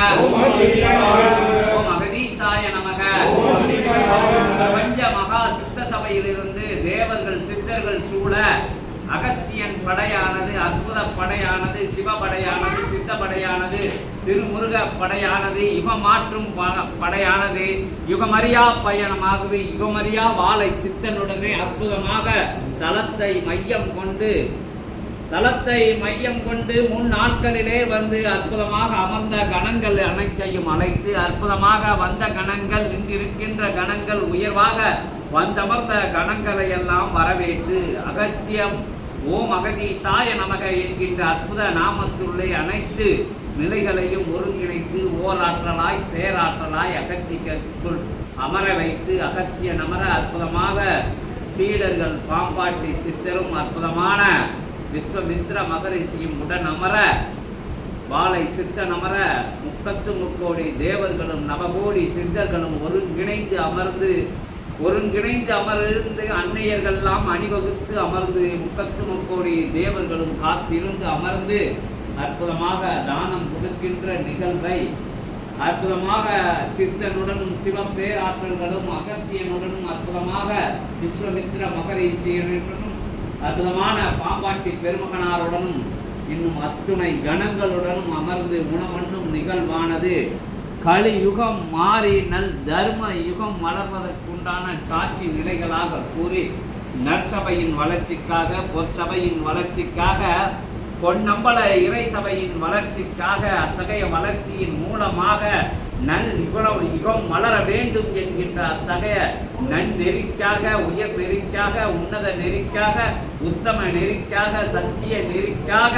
ஓம் அகதீசாய நமக. பிரபஞ்ச மகா சித்த சபையிலிருந்து தேவர்கள் சித்தர்கள் சூழ அகத்தியன் படையானது அற்புத படையானது சிவபடையானது சித்த படையானது திருமுருக படையானது யுகமாற்றும் ப- படையானது. யுகமரியா பயணமாகுது. யுகமரியா வாழை சித்தனுடனே அற்புதமாக தலத்தை மையம் கொண்டு தலத்தை மையம் கொண்டு முன் நாட்களிலே வந்து அற்புதமாக அமர்ந்த கணங்கள் அனைத்தையும் அழைத்து அற்புதமாக வந்த கணங்கள் இன்றிருக்கின்ற கணங்கள் உயர்வாக வந்தமர்ந்த கணங்களை எல்லாம் வரவேற்று அகத்தியம் ஓம் அகதீசாய நமக என்கின்ற அற்புத நாமத்துள்ளே அனைத்து நிலைகளையும் ஒருங்கிணைத்து ஓராற்றலாய் பேராற்றலாய் அகத்தியக்குள் அமர வைத்து அகத்திய நமர அற்புதமாக சீடர்கள் பாம்பாட்டி சித்தரும் அற்புதமான விஸ்வமித்ர மகரிஷியும் உடன் அமர வாளை சித்தன் அமர முக்கத்து முக்கோடி தேவர்களும் நவகோடி சித்தர்களும் ஒருங்கிணைந்து அமர்ந்து ஒருங்கிணைந்து அமர்ந்து அன்னையர்கள்லாம் அணிவகுத்து அமர்ந்து முக்கத்து முக்கோடி தேவர்களும் காத்திருந்து அமர்ந்து அற்புதமாக தானம் கொடுக்கின்ற நிகழ்வை அற்புதமாக சித்தனுடனும் சிவப்பேராற்றல்களும் அகத்தியனுடனும் அற்புதமாக விஸ்வமித்ர மகரிஷியனுடனும் அற்புதமான பாம்பாட்டி பெருமகனாருடனும் இன்னும் அத்துணை கணங்களுடனும் அமர்ந்து உணவன்றும் நிகழ்வானது. கலியுகம் மாறி நல் தர்ம யுகம் வளர்வதற்குண்டான சாட்சி நிலைகளாக கூறி நற்சபையின் வளர்ச்சிக்காக பொற்சபையின் வளர்ச்சிக்காக பொன்னம்பல இறை சபையின் வளர்ச்சிக்காக அத்தகைய வளர்ச்சியின் மூலமாக நன் யுகம் யுகம் மலர வேண்டும் என்கின்ற அத்தகைய நன்னெறிக்காக உயர் நெறிக்காக உன்னத நெறிக்காக உத்தம நெறிக்காக சத்திய நெறிக்காக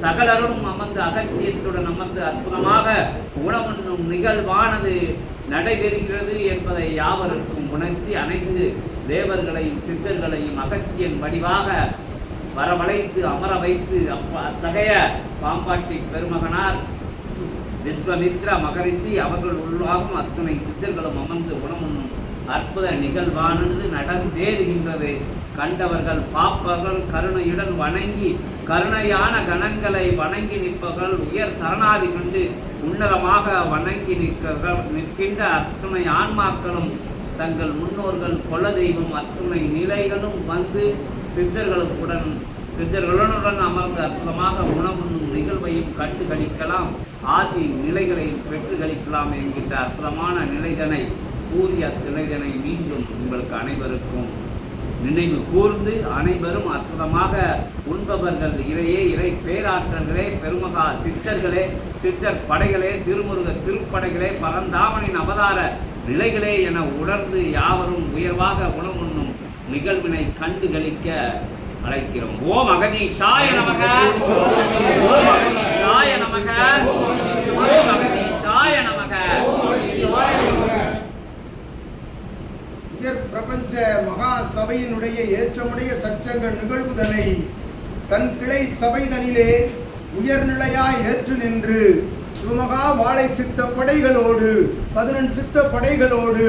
சகலரும் அமர்ந்து அகத்தியத்துடன் அமர்ந்து அற்புதமாக உணவுண்ணும் நிகழ்வானது நடைபெறுகிறது என்பதை யாவருக்கும் உணர்த்தி அனைத்து தேவர்களையும் சித்தர்களையும் அகத்தியன் வடிவாக வரவழைத்து அமர வைத்து அப்ப அத்தகைய பாம்பாட்டி பெருமகனார் விஸ்வமித்ரா மகரிஷி அவர்கள் உள்ளாகும் அத்துணை சித்தர்களும் அமர்ந்து உணமுண்ணும் அற்புத நிகழ்வானது நடந்தேறுகின்றது. கண்டவர்கள் பாப்பர்கள் கருணையுடன் வணங்கி கருணையான கணங்களை வணங்கி நிற்பவர்கள் உயர் சரணாதி கொண்டு உன்னதமாக வணங்கி நிற்க நிற்கின்ற அத்துணை ஆன்மாக்களும் தங்கள் முன்னோர்கள் குலதெய்வம் அத்துணை நிலைகளும் வந்து சித்தர்களுடன் சித்தர்களுடன் அமர்ந்து அற்புதமாக உணவுண்ணும் நிகழ்வையும் கண்டு கணிக்கலாம். ஆசி நிலைகளை பெற்று கழிக்கலாம் என்கின்ற அற்புதமான நிலைதனை கூறிய நிலைதனை மீண்டும் உங்களுக்கு அனைவருக்கும் நினைவு கூர்ந்து அனைவரும் அற்புதமாக உண்பவர்கள் இறையே இறை பேராற்றல்களே பெருமகா சித்தர்களே சித்தர் படைகளே திருமுருக திருப்படைகளே பரந்தாமனின் அவதார நிலைகளே என உணர்ந்து யாவரும் உயர்வாக உணவுண்ணும் நிகழ்வினை கண்டு கழிக்க அழைக்கிறோம். ஓம் அகதீஷாய நமக! ஓம் அகதீஷாய நமக ஓம் அகதீஷாய நமக உயர் பிரபஞ்ச மகா சபையினுடைய ஏற்றமுடைய சச்சங்க நிகழ்வுதனை தன் கிளை சபைதனிலே உயர்நிலையாய் ஏற்று நின்று சுமகா வாழை சித்த படைகளோடு பதினெண் சித்த படைகளோடு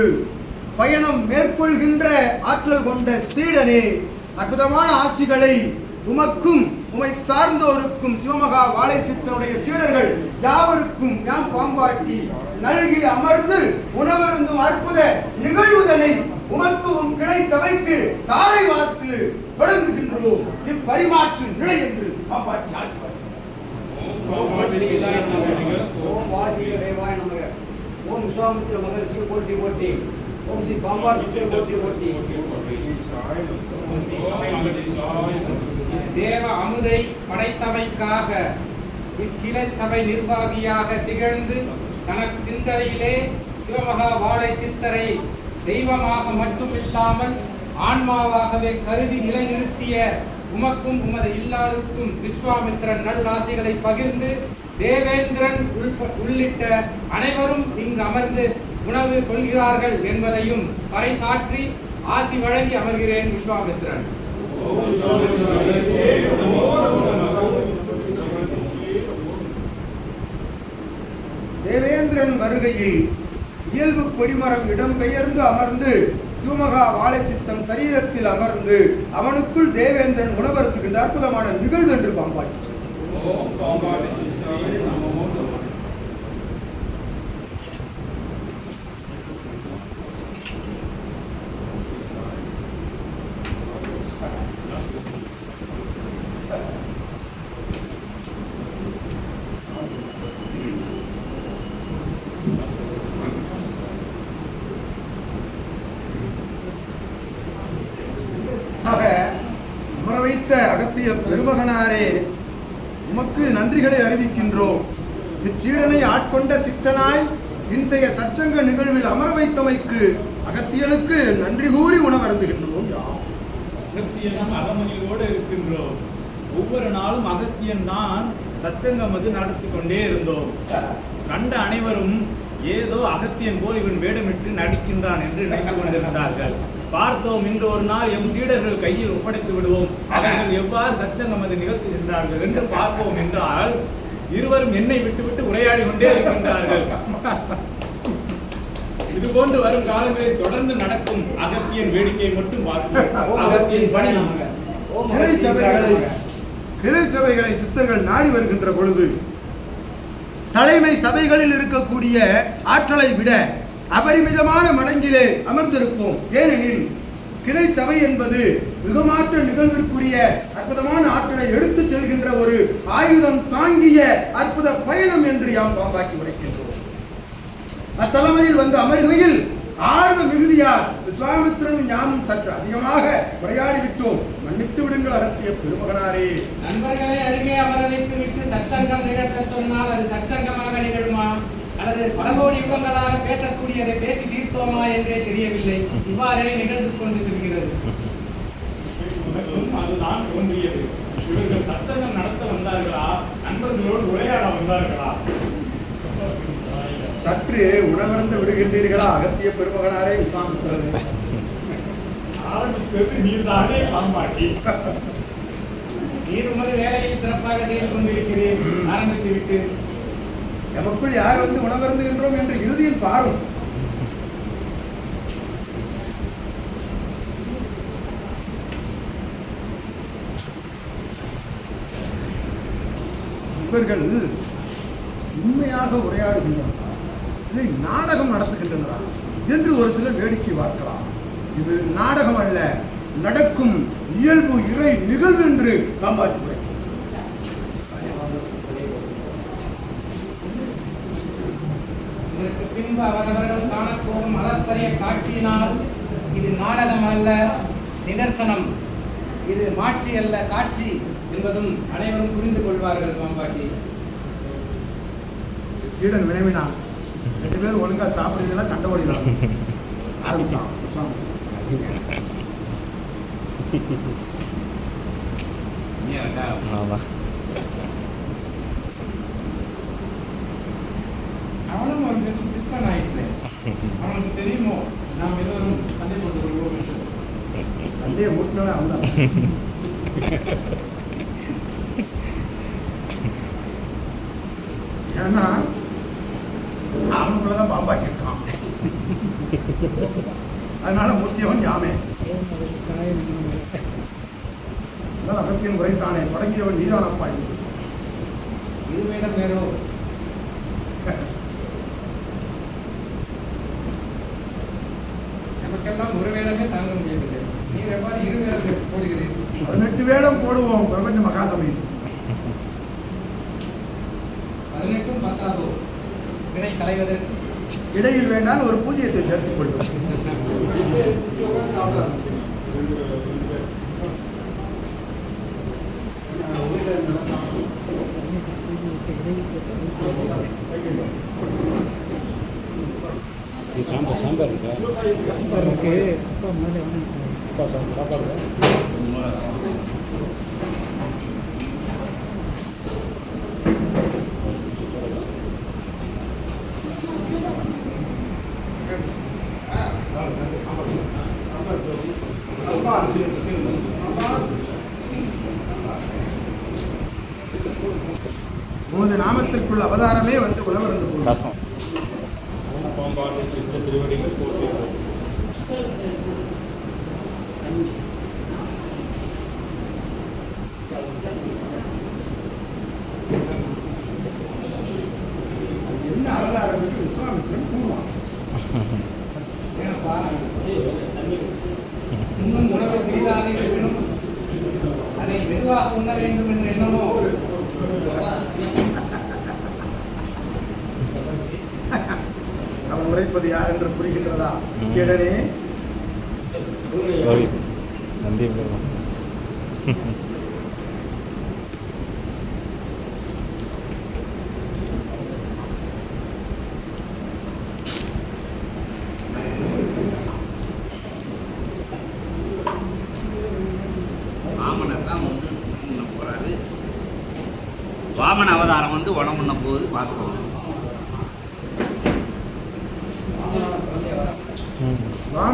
பயணம் மேற்கொள்கின்ற ஆற்றல் கொண்ட சீடனே அற்புதமான ஆசிகளை உமக்கும் உமை சார்ந்தோருக்கும் சிவமகா வாழை சித்தனுடைய சீடர்கள் யாவருக்கும் யாம் பாம்பாட்டி நல்கி அமர்ந்து உணவருந்தும் அற்புத நிகழ்வுதனை உமக்கு உம் கிளை தாரை வளர்த்து தொடங்குகின்றோம் இப்பரிமாற்று நிலை என்று பாம்பாட்டி ஆசிர்வாதம். ஓம் விஸ்வாமித்ர மகர்ஷி போட்டி போட்டி ஓம் ஸ்ரீ பாம்பார் சித்திரை போட்டி போட்டி தேவ அமுதை படைத்தமைக்காக இக்கிளை சபை நிர்வாகியாக திகழ்ந்து தனக்கு சிந்தனையிலே சிவமகா வாழை சித்தரை தெய்வமாக மட்டுமில்லாமல் ஆன்மாவாகவே கருதி நிலைநிறுத்திய உமக்கும் உமது இல்லாருக்கும் விஸ்வாமித்திரன் நல்லாசிகளை பகிர்ந்து தேவேந்திரன் உள்ப- உள்ளிட்ட அனைவரும் இங்கு அமர்ந்து உணவு கொள்கிறார்கள் என்பதையும் பறைசாற்றி ஆசி வழங்கி அமர்கிறேன் விஸ்வாமித்திரன். தேவேந்திரன் வருகையில் இயல்பு கொடிமரம் இடம்பெயர்ந்து அமர்ந்து சிவமகா வாழைச்சித்தன் சரீரத்தில் அமர்ந்து அவனுக்குள் தேவேந்திரன் உணவருத்துகின்ற அற்புதமான நிகழ்வு என்று பாம்பாட்டி வைத்த அகத்திய பெருமகனாரே உமக்கு நன்றிகளை அறிவிக்கின்றோம். இச்சீடனை ஆட்கொண்ட சித்தனாய் இன்றைய சச்சங்க நிகழ்வில் அமர வைத்தமைக்கு அகத்தியனுக்கு நன்றி கூறி உணவருந்துகின்றோம். அகத்தியனும் அகமணியோடு இருக்கின்றோம். ஒவ்வொரு நாளும் அகத்தியன் தான் சச்சங்கம் அது நடத்தி கொண்டே இருந்தோம். கண்ட அனைவரும் ஏதோ அகத்தியன் போல் இவன் வேடமிட்டு நடிக்கின்றான் என்று நினைத்து கொண்டிருந்தார்கள். பார்த்தோம் இன்று ஒரு நாள் எம் சீடர்கள் கையில் ஒப்படைத்து விடுவோம். அவர்கள் எவ்வாறு சச்சங்கம் அது நிகழ்த்துகின்றார்கள் என்று பார்ப்போம் என்றால் இருவரும் என்னை விட்டுவிட்டு உரையாடி கொண்டே இருக்கின்றார்கள். இது போன்று வரும் காலங்களில் தொடர்ந்து நடக்கும் அகத்தியன் வேடிக்கை மட்டும் பார்ப்போம். அகத்தியன் பணி. கிளை சபைகளை சித்தர்கள் நாடி வருகின்ற பொழுது தலைமை சபைகளில் இருக்கக்கூடிய ஆற்றலை விட அபரிமிதமான மடங்கிலே அமர்ந்திருப்போம். ஏனெனில் கிளை சபை என்பது மிகமாற்ற நிகழ்விற்குரிய அற்புதமான ஆற்றலை எடுத்துச் செல்கின்ற ஒரு ஆயுதம் தாங்கிய அற்புத பயணம் என்று யாம் பாம்பாக்கி உரைக்கின்றோம். அத்தலைமையில் வந்து அமர்கையில் ஆர்வ மிகுதியார் விஸ்வாமித்திரனும் ஞானம் சற்று அதிகமாக உரையாடி விட்டோம் மன்னித்து விடுங்கள் அகத்திய பெருமகனாரே. நண்பர்களை அருகே அமர வைத்து விட்டு சற்சங்கம் நிகழ்த்த சொன்னால் அது சற்சங்கமாக நிகழுமா? அல்லது பல கோடி யுகங்களாக பேசக்கூடியதை பேசி தீர்த்தோமா என்றே தெரியவில்லை. இவ்வாறே நிகழ்ந்து கொண்டு செல்கிறது. அதுதான் தோன்றியது. இவர்கள் சச்சங்கம் நடத்த வந்தார்களா? நண்பர்களோடு உரையாட வந்தார்களா? சற்று உணவருந்து விடுகின்றீர்களா? அகத்திய பெருமகனாரே விஸ்வாமித்திரனே ஆரம்பித்தது நீர்தானே பாம்பாட்டி. நீர் உமது வேலையை சிறப்பாக செய்து கொண்டிருக்கிறேன். ஆரம்பித்து விட்டு எமக்குள் யார் வந்து உணவருந்துகின்றோம் என்று இறுதியில் பாரும். இவர்கள் உண்மையாக உரையாடுகின்றனர். இதை நாடகம் நடத்துகின்றனரா? என்று ஒரு சிலர் வேடிக்கை பார்க்கலாம். இது நாடகம் அல்ல நடக்கும் இயல்பு இறை நிகழ்வு என்று காம்பாட்டி பின்பு அவரவர்கள் காணப்போகும் அளப்பரிய காட்சியினால் இது நாடகம் அல்ல நிதர்சனம். இது மாட்சி அல்ல காட்சி என்பதும் அனைவரும் புரிந்து கொள்வார்கள் மாம்பாட்டி. சீடன் வினவினான் ரெண்டு பேரும் ஒழுங்கா சாப்பிடுறீங்களா சண்டை ஓடிடலாம் ஆரம்பிச்சான். ஆமா அவனும் ஒரு பெரும் சிக்கன் ஆயிட்டேன் அவனுக்கு தெரியுமோ? நாம் எல்லோரும் சண்டை போட்டுக் கொள்வோம் என்று. சண்டையை மூட்டினவன் அவன் தான் ஏன்னா அவனுக்குள்ளதான் பாம்பாட்டி இருக்கான். அதனால மூத்தியவன் யாமே. அதான் அகத்தியன் உரைத்தானே தொடங்கியவன் நீதானப்பா என்று. இது வேடம் வேறோ நமக்கெல்லாம் ஒரு வேடமே தாங்க முடியவில்லை நீர் எவ்வாறு இரு வேடத்தை போடுகிறீர் வேடம் போடுவோம் பிரபஞ்ச மகாசபையில். பதினெட்டும் பத்தாதோ வினை களைவதற்கு இடையில் வேண்டாம் ஒரு பூஜ்ஜியத்தை சேர்த்துக் கொள்வோம் சாம்பார் சாம்பார் இருக்கா? சாம்பார் இருக்கு. சாப்பாடு உமது நாமத்திற்குள் அவதாரமே வந்து உணவருந்து போகும். ரசம். திருவடிகள் போற்றி. చెడని నంది வாமன் அவதாரம் வந்து உணவு உண்ண போது பார்த்துக்கோங்க.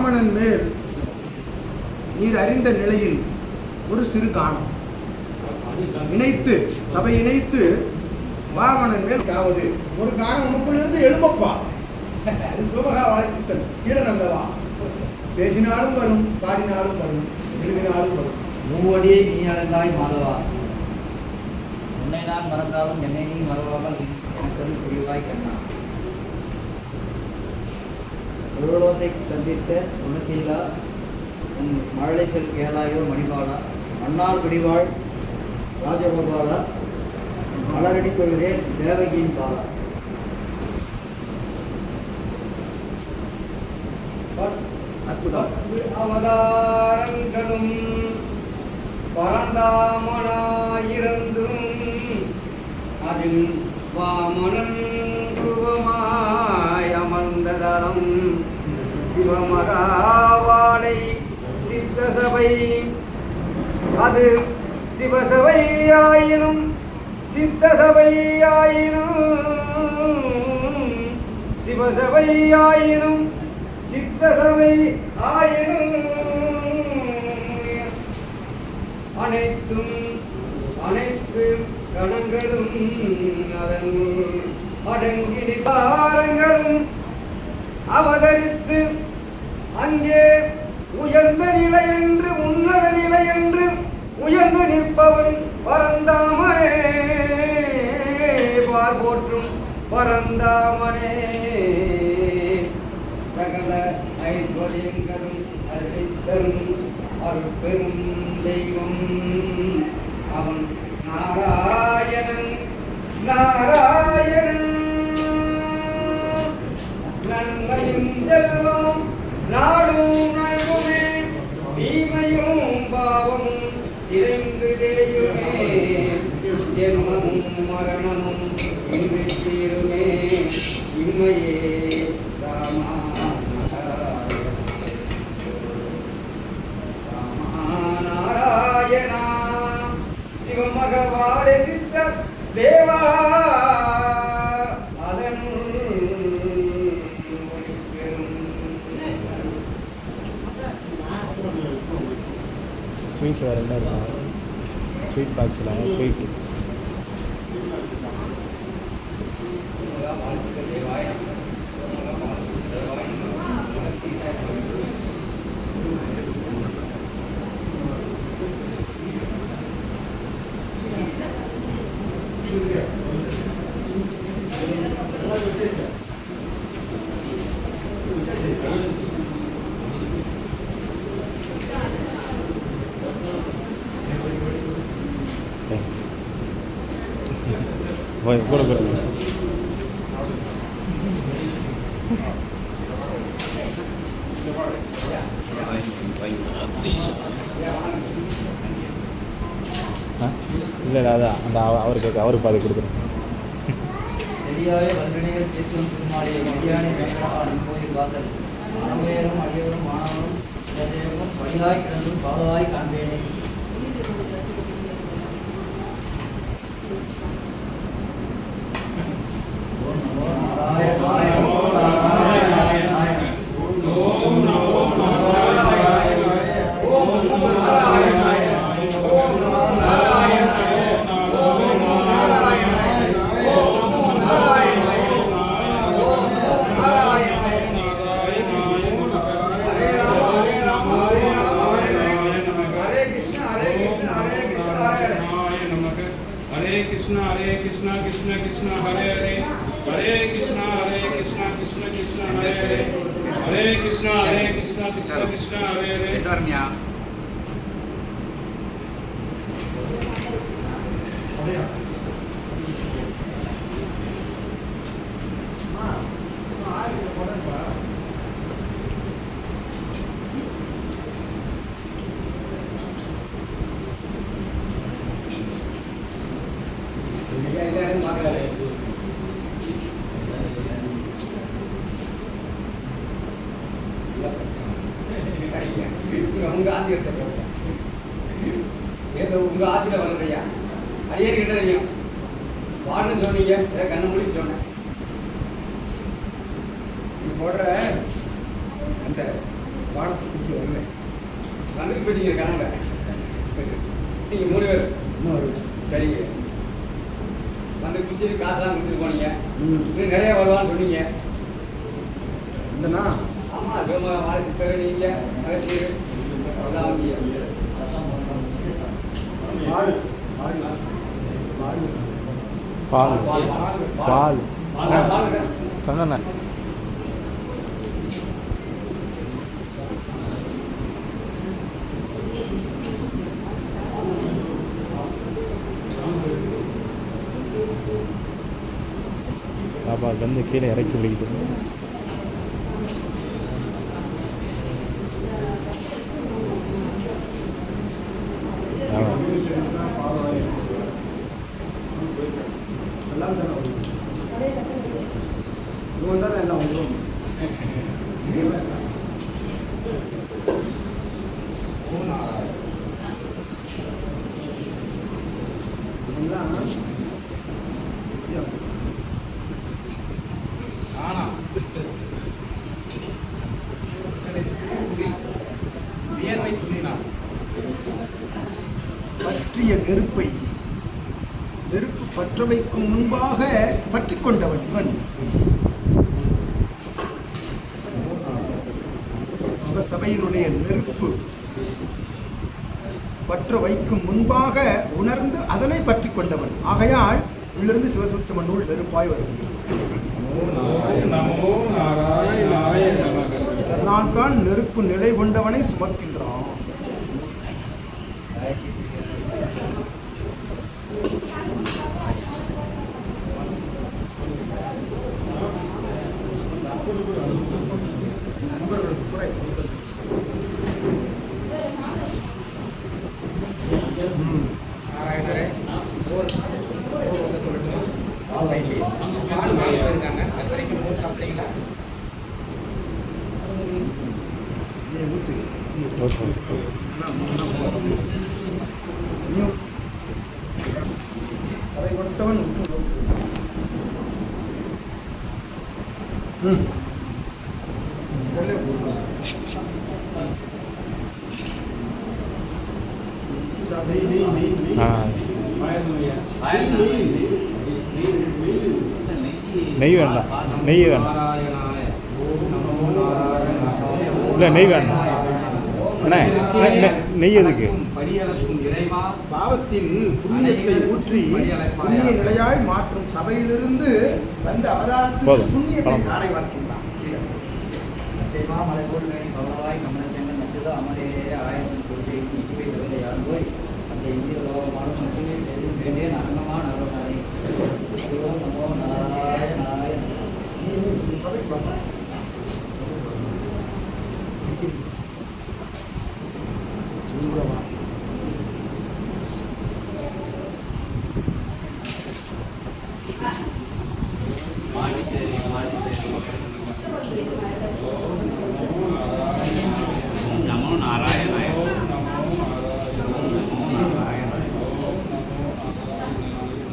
வாமனன் மேல் நீர் அறிந்த நிலையில் ஒரு சிறு காணம். இணைத்து சபை இணைத்து வாமனன் மேல் காவது ஒரு காணம் உனக்குள்ளிருந்து எழும்பப்பா. அது சிவமகா வாழைச்சித்தன் சீடன் அல்லவா? பேசினாலும் வரும் பாடினாலும் வரும் எழுதினாலும் வரும். மூவடியை நீ அடைந்தாய் மாதவா? உன்னை நான் மறந்தாலும் என்னை நீ மறவாமல் எனக்கு புரிவாய் கண்ணா. உருளோசை சந்தித்த குணசீலா உன் மழலை செல் கேளாயோ மணிபாலா மன்னார் பிடிவாள் ராஜகோபாலா மலரடி தொழுதே தேவகியின் பாலா. அற்புதம். அவதாரங்களும் பரந்தாமனாயிருந்தும் அதில் வாமனன் ரூபமாய் சிவமகாவாடை சித்தசபை. அது சிவசபையாயினும் சித்தசபையாயினும் சிவசபையாயினும் சித்தசபை ஆயினும் அனைத்தும் அனைத்து கணங்களும் அதன் அடங்கி பாரங்களும் அவதரித்து அங்கே உயர்ந்த நிலை என்று உன்னத நிலை என்று உயர்ந்து நிற்பவன் பரந்தாமனே. பார் போற்றும் பரந்தாமனே. சகல ஐஸ்வர்யங்களும் அருள் பெரும் தெய்வம். அவன் நாராயணன் நாராயணன். மரணமும் இன்று தீருமே இம்மையே ராமா நாராயணா சிவமகவாடே சித்த தேவா ஸ்வீட் வேறு என்ன இருக்கும் ஸ்வீட் பாக்ஸில் ஸ்வீட் போய் கூட கூட ஆ? இல்லை அதான் அந்த அவ- அவருக்கு அவருக்கு பாதி கொடுக்குறேன் தீர்க்கும் திருமாலிய மடியானை வேண்டாம் கோயில் வாசல். மனவேரும் அடியவரும் மாணவரும் தேவரும் கிடந்தும் பாவாய் காண்பேனே. कृष्णा हरे कृष्णा कृष्णा कृष्णा हरे हरे torniamo. Gracias. பால். பால், பால் பால், பாப்பா வந்து கீழே இறக்கி விழிக்குது ஆமாம் எல்லாம் தானே வரும் இது வந்தால் தான் எல்லாம் வந்துடும் இதெல்லாம் ஆனா துளி வியர்வை துளினா பற்றிய நெருப்பை நெருப்பு பற்ற வைக்கும் முன்பாக பற்றி கொண்டவன் இவன். சிவசபையினுடைய நெருப்பு பற்ற வைக்கும் முன்பாக உணர்ந்து அதனை பற்றி கொண்டவன் ஆகையால் உள்ளிருந்து சிவசூட்சம நூல் நெருப்பாய் வருகிறது நான் தான் நெருப்பு நிலை கொண்டவனை சுமக்கின்றான் நண்பர்களுக்கு குறை ம். நாராயணரே போர் போர் வந்து சொல்லட்டும் பால் வாங்கி போயிருக்காங்க அது வரைக்கும் போர் சாப்பிட்டீங்களா நீ ஊத்து ஓகே இன்னும் சபை கொடுத்தவன் உற்று நோக்கு. ம். இதெல்லாம் போடுங்க. சபை ஆ நெய் வேண்டாம் நெய் வேண்டாம் நாராயணாய ஓம் நமோ நாராயணாய இல்லை நெய் வேண்டாம் அண்ணே நெ- இறைவா பாவத்தில் புண்ணியத்தை ஊற்றி புண்ணிய நிலையாய் மாற்றும் சபையிலிருந்து வந்த அவதாரத்தில். புண்ணியத்தை வார்க்கின்றான் சீடன். நிச்சயமா மலைபோல் வேணி பவனவாய் கமலச்செங்கல் நச்சது அமரேரே ஆயிரம் கொடுத்து நிச்சுவை தவிர போய் அந்த இந்திர லோகமான மட்டுமே தெரிந்து வேண்டேன் அரங்கமான அருள்நாளே ஓம் நமோ நாராயணாய நீ நீ சபைக்கு வா. நீ கூட வா. நமோ நாராயணாய நமோ நாராயணாய இந்த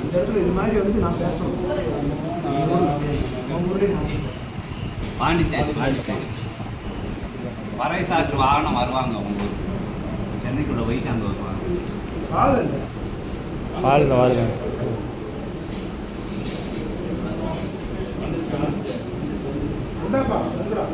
இடத்துல இது மாதிரி வந்து நான் பேசணும். உங்க ஊர்லயே நான் பாண்டிச்சேரி பாண்டிச்சேரி. பறைசாற்று வாகனம் வருவாங்க உங்க சென்னைக்குள்ள போயிட்டு அங்கே வருவாங்க. பால் வருங்க உண்டாப்பா சந்திரா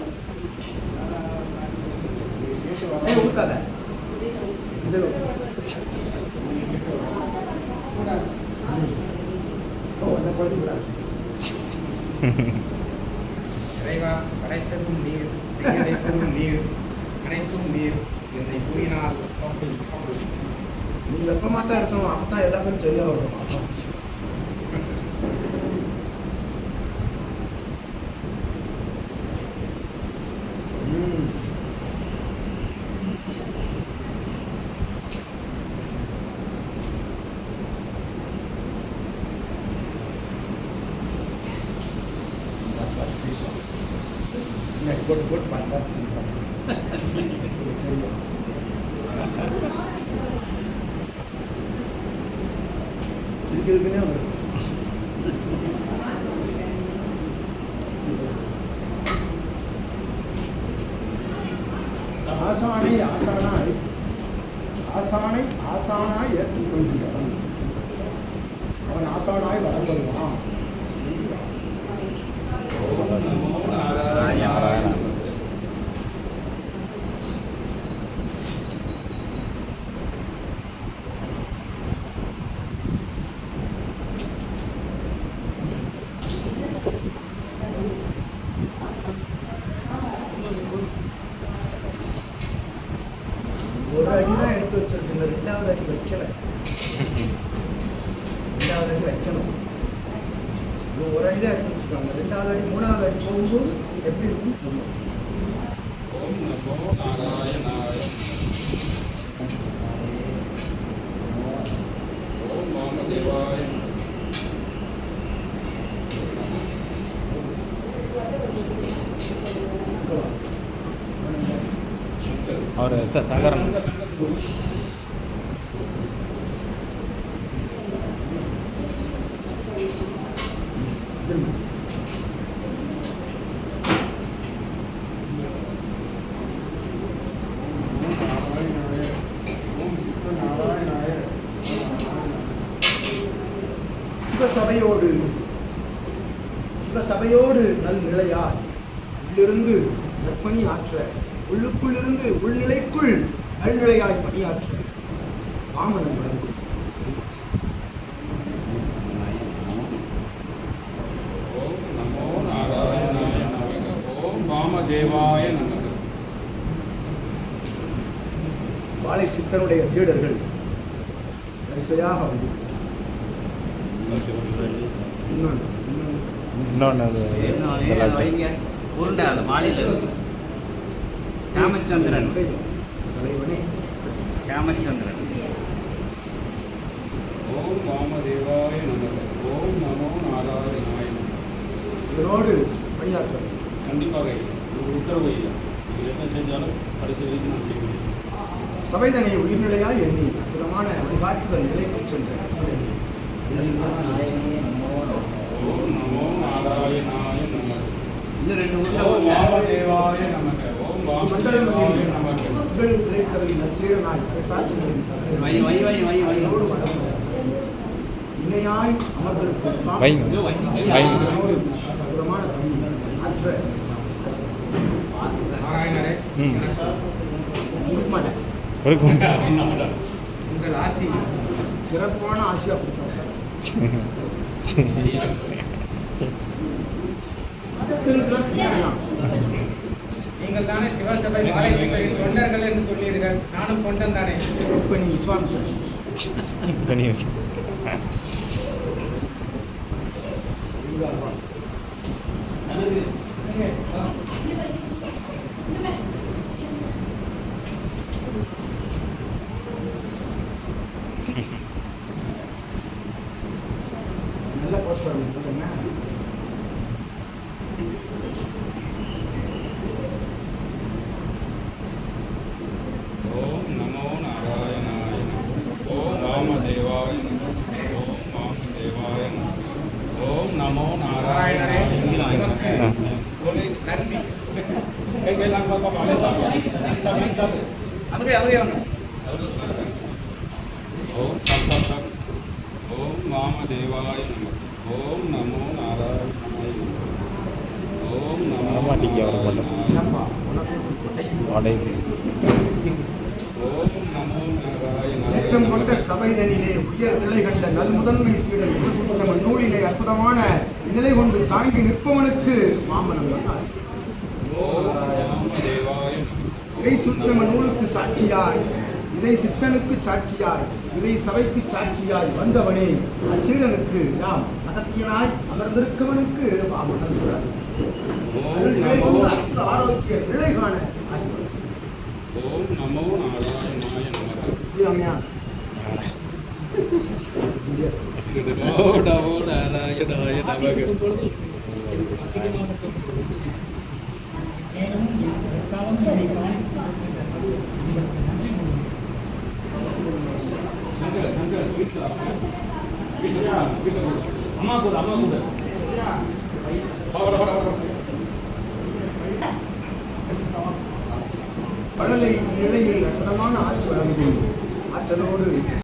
సార్ సాగర్. అన్న வந்து இன்னொன்று உருண்டை அந்த மாலையில் ராமச்சந்திரன். ராமச்சந்திரன். ஓம் வாமதேவாய நமக. ஓம் நமோ நாராயணாய இதனோடு கண்டிப்பாக உத்தரவு இல்லை என்ன செஞ்சாலும் கடைசி வரைக்கும் நான் செய்வேன். சபை தன்னை உயிர்நிலையால் எண்ணி அற்புதமான வழிபாட்டுதல் நிலைக்கு சென்ற இணையாய் அமர்ந்திருக்கும் உங்கள் ஆசி சிறப்பான ஆசி நீங்கள் தானே சிவசபை மாலை தொண்டர்கள் என்று சொல்லீர்கள் நானும் தொண்டன் தானே. இப்போ நீ விஸ்வாமி இப்போ சாட்சியாய். இறை சித்தனுக்கு சாட்சியாய் இறை சபைக்கு சாட்சியாய் வந்தவனே. அச்சீடனுக்கு நாம் அகத்தியனாய் அமர்ந்திருக்கவனுக்கு பாபம் தந்துள்ளார் ஆரோக்கிய நிலை காண ஓம் மேலும் எக்காலம் என்னை அம்மா கூட அம்மா கூட கடலை நிலையில் கடலான ஆட்சி வழங்க வேண்டும் அச்சலோடு